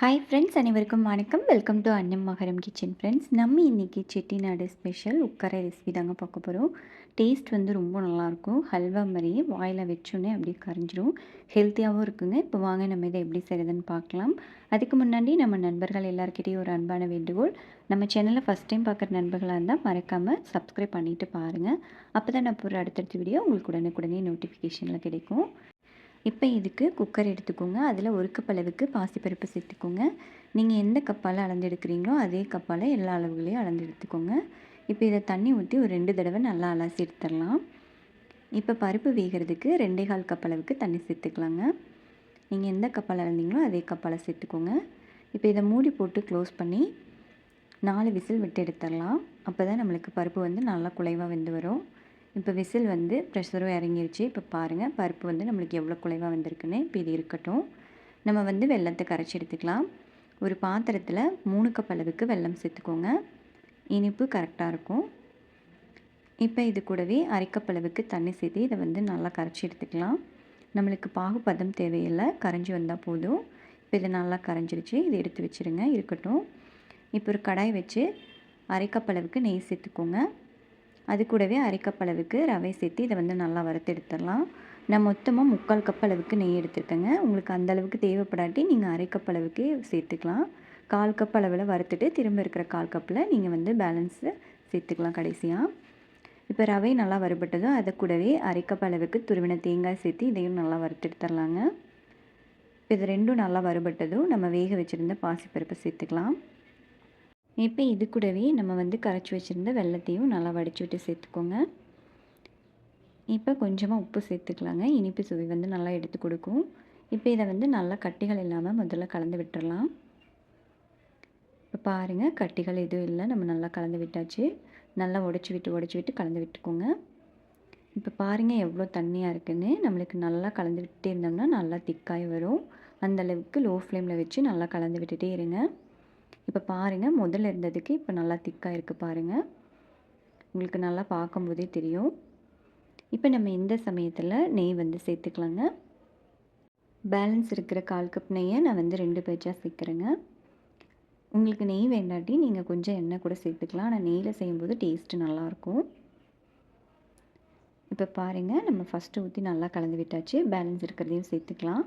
Hi friends அனைவருக்கும் வணக்கம். Welcome to அன்னம் மகரம் கிச்சன் ஃப்ரெண்ட்ஸ் நம்ம இன்றைக்கி செட்டிநாடு ஸ்பெஷல் உக்கரை ரெசிபி தாங்க பார்க்க போகிறோம் டேஸ்ட் வந்து ரொம்ப நல்லாயிருக்கும். ஹல்வா மாதிரியே வாயில் வச்சோன்னே அப்படியே கரைஞ்சிரும். ஹெல்த்தியாகவும் இருக்குங்க. இப்போ வாங்க நம்ம இதை எப்படி செய்கிறதுன்னு பார்க்கலாம். அதுக்கு முன்னாடி நம்ம நண்பர்கள் எல்லாருக்கிட்டேயும் ஒரு அன்பான வேண்டுகோள். நம்ம சேனலில் ஃபஸ்ட் டைம் பார்க்குற நண்பர்களாக இருந்தால் மறக்காமல் சப்ஸ்கிரைப் பண்ணிவிட்டு பாருங்கள் அப்போ தான் நான் போகிற அடுத்தடுத்த வீடியோ உங்களுக்கு உடனே நோட்டிஃபிகேஷனில் கிடைக்கும். இப்போ இதுக்கு குக்கர் எடுத்துக்கோங்க. அதில் ஒரு கப் அளவுக்கு பாசிப்பருப்பு சேர்த்துக்கோங்க. நீங்கள் எந்த கப்பால் அளந்து எடுக்கிறீங்களோ அதே கப்பால் எல்லா அளவுகளையும் அளந்து எடுத்துக்கோங்க இப்போ இதை தண்ணி ஊற்றி ஒரு ரெண்டு தடவை நல்லா அலசி எடுத்துடலாம். இப்போ பருப்பு வேகிறதுக்கு ரெண்டே கால் கப் அளவுக்கு தண்ணி சேர்த்துக்கலாங்க. நீங்கள் எந்த கப்பால் அளந்தீங்களோ அதே கப்பால் சேர்த்துக்கோங்க. இப்போ இதை மூடி போட்டு க்ளோஸ் பண்ணி நாலு விசில் விட்டு எடுத்துடலாம். அப்போ தான் நம்மளுக்கு பருப்பு வந்து நல்லா குலைவாக வெந்து வரும். இப்போ விசில் வந்து ப்ரெஷரும் இறங்கிருச்சு. இப்போ பாருங்கள் பருப்பு வந்து நம்மளுக்கு எவ்வளோ குலைவாக வந்திருக்குன்னு இப்போ இது இருக்கட்டும். நம்ம வந்து வெள்ளத்தை கரைச்சி எடுத்துக்கலாம். ஒரு பாத்திரத்தில் மூணு கப் அளவுக்கு வெல்லம் சேர்த்துக்கோங்க. இனிப்பு கரெக்டாக இருக்கும். இப்போ இது கூடவே அரைக்கப் அளவுக்கு தண்ணி சேர்த்து இதை வந்து நல்லா கரைச்சி எடுத்துக்கலாம். நம்மளுக்கு பாகுபதம் தேவையில்லை கரைஞ்சி வந்தால் போதும். இப்போ இது நல்லா கரைஞ்சிருச்சு இதை எடுத்து வச்சுருங்க இருக்கட்டும். இப்போ ஒரு கடாய் வச்சு அரைக்கப் அளவுக்கு நெய் சேர்த்துக்கோங்க. அது கூடவே அரைக்கப்பளவுக்கு ரவை சேர்த்து இதை வந்து நல்லா வறுத்து எடுத்துடலாம். நான் மொத்தமாக முக்கால் கப் அளவுக்கு நெய் எடுத்துருக்கேங்க. உங்களுக்கு அந்த அளவுக்கு தேவைப்படாட்டி நீங்கள் அரைக்கப் அளவுக்கு சேர்த்துக்கலாம். கால் கப் அளவில் வறுத்துட்டு திரும்ப இருக்கிற கால் கப்பில் நீங்கள் வந்து பேலன்ஸு சேர்த்துக்கலாம் கடைசியாக இப்போ ரவை நல்லா வறுபட்டதும் அதை கூடவே அரைக்கப் அளவுக்கு துருவின தேங்காய் சேர்த்து இதையும் நல்லா வறுத்து எடுத்துடலாங்க. இப்போ இது ரெண்டும் நல்லா வறுபட்டதும் நம்ம வேக வச்சுருந்த பாசிப்பருப்பை சேர்த்துக்கலாம். இப்போ இது கூடவே நம்ம வந்து கரைச்சி வச்சுருந்த வெள்ளத்தையும் நல்லா வடித்து விட்டு சேர்த்துக்கோங்க. இப்போ கொஞ்சமாக உப்பு சேர்த்துக்கலாங்க. இனிப்பு சுவை வந்து நல்லா எடுத்து கொடுக்கும். இப்போ இதை வந்து நல்லா கட்டிகள் இல்லாமல் முதல்ல கலந்து விட்டுடலாம் இப்போ பாருங்கள் கட்டிகள் எதுவும் இல்லை. நம்ம நல்லா கலந்து விட்டாச்சு. நல்லா உடச்சி விட்டு உடச்சி விட்டு கலந்து விட்டுக்கோங்க. இப்போ பாருங்கள் எவ்வளோ தண்ணியாக இருக்குதுன்னு நம்மளுக்கு நல்லா கலந்து விட்டுட்டே இருந்தோம்னா நல்லா திக்காய் வரும். அந்தளவுக்கு லோ ஃப்ளேமில் வச்சு நல்லா கலந்து விட்டுட்டே இருங்க. இப்போ பாருங்கள் முதல்ல இருந்ததுக்கு இப்போ நல்லா திக்காக இருக்குது பாருங்கள் உங்களுக்கு நல்லா பார்க்கும்போதே தெரியும். இப்போ நம்ம இந்த சமயத்தில் நெய் வந்து சேர்த்துக்கலாங்க. பேலன்ஸ் இருக்கிற கால் கப் நெய்யை நான் வந்து ரெண்டு பேச்சாக சேர்க்குறேங்க. உங்களுக்கு நெய் வேண்டாட்டி நீங்கள் கொஞ்சம் எண்ணெய் கூட சேர்த்துக்கலாம். ஆனால் நெய்யில் செய்யும்போது டேஸ்ட்டு நல்லாயிருக்கும். இப்போ பாருங்கள் நம்ம ஃபஸ்ட்டு ஊற்றி நல்லா கலந்து விட்டாச்சு. பேலன்ஸ் இருக்கிறதையும் சேர்த்துக்கலாம்.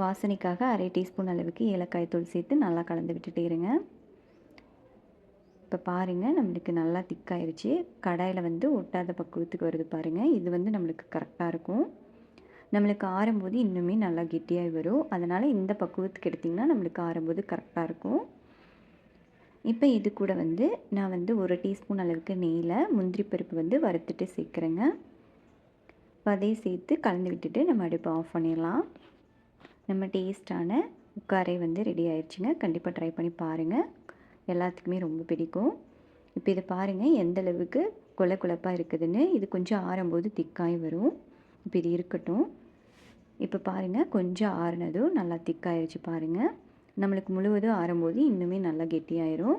வாசனைக்காக அரை டீஸ்பூன் அளவுக்கு ஏலக்காய் தூள் சேர்த்து நல்லா கலந்து விட்டுட்டே இருங்க. இப்போ பாருங்கள் நம்மளுக்கு நல்லா திக்காயிருச்சு. கடாயில் வந்து ஒட்டாத பக்குவத்துக்கு வருது பாருங்கள் இது வந்து நம்மளுக்கு கரெக்டாக இருக்கும். நம்மளுக்கு ஆறும்போது இன்னுமே நல்லா கெட்டியாக வரும். அதனால் இந்த பக்குவத்துக்கு எடுத்திங்கன்னா நம்மளுக்கு ஆறும்போது கரெக்டாக இருக்கும். இப்போ இது கூட வந்து நான் வந்து ஒரு டீஸ்பூன் அளவுக்கு நெய்யில் முந்திரி பருப்பு வந்து வறுத்துட்டு சேர்க்குறேங்க. அதையும் சேர்த்து கலந்து விட்டுட்டு நம்ம அடுப்பை ஆஃப் பண்ணிடலாம். நம்ம டேஸ்ட்டான உட்காரை வந்து ரெடி ஆயிடுச்சுங்க கண்டிப்பாக ட்ரை பண்ணி பாருங்கள் எல்லாத்துக்குமே ரொம்ப பிடிக்கும். இப்போ இதை பாருங்கள் எந்த அளவுக்கு கொலை குழப்பாக இருக்குதுன்னு. இது கொஞ்சம் ஆறும்போது திக்காய் வரும். இப்போ இது இருக்கட்டும். இப்போ பாருங்கள் கொஞ்சம் ஆறுனதும் நல்லா திக்காயிருச்சு பாருங்கள் நம்மளுக்கு முழுவதும் ஆறும்போது இன்னுமே நல்லா கெட்டியாயிரும்.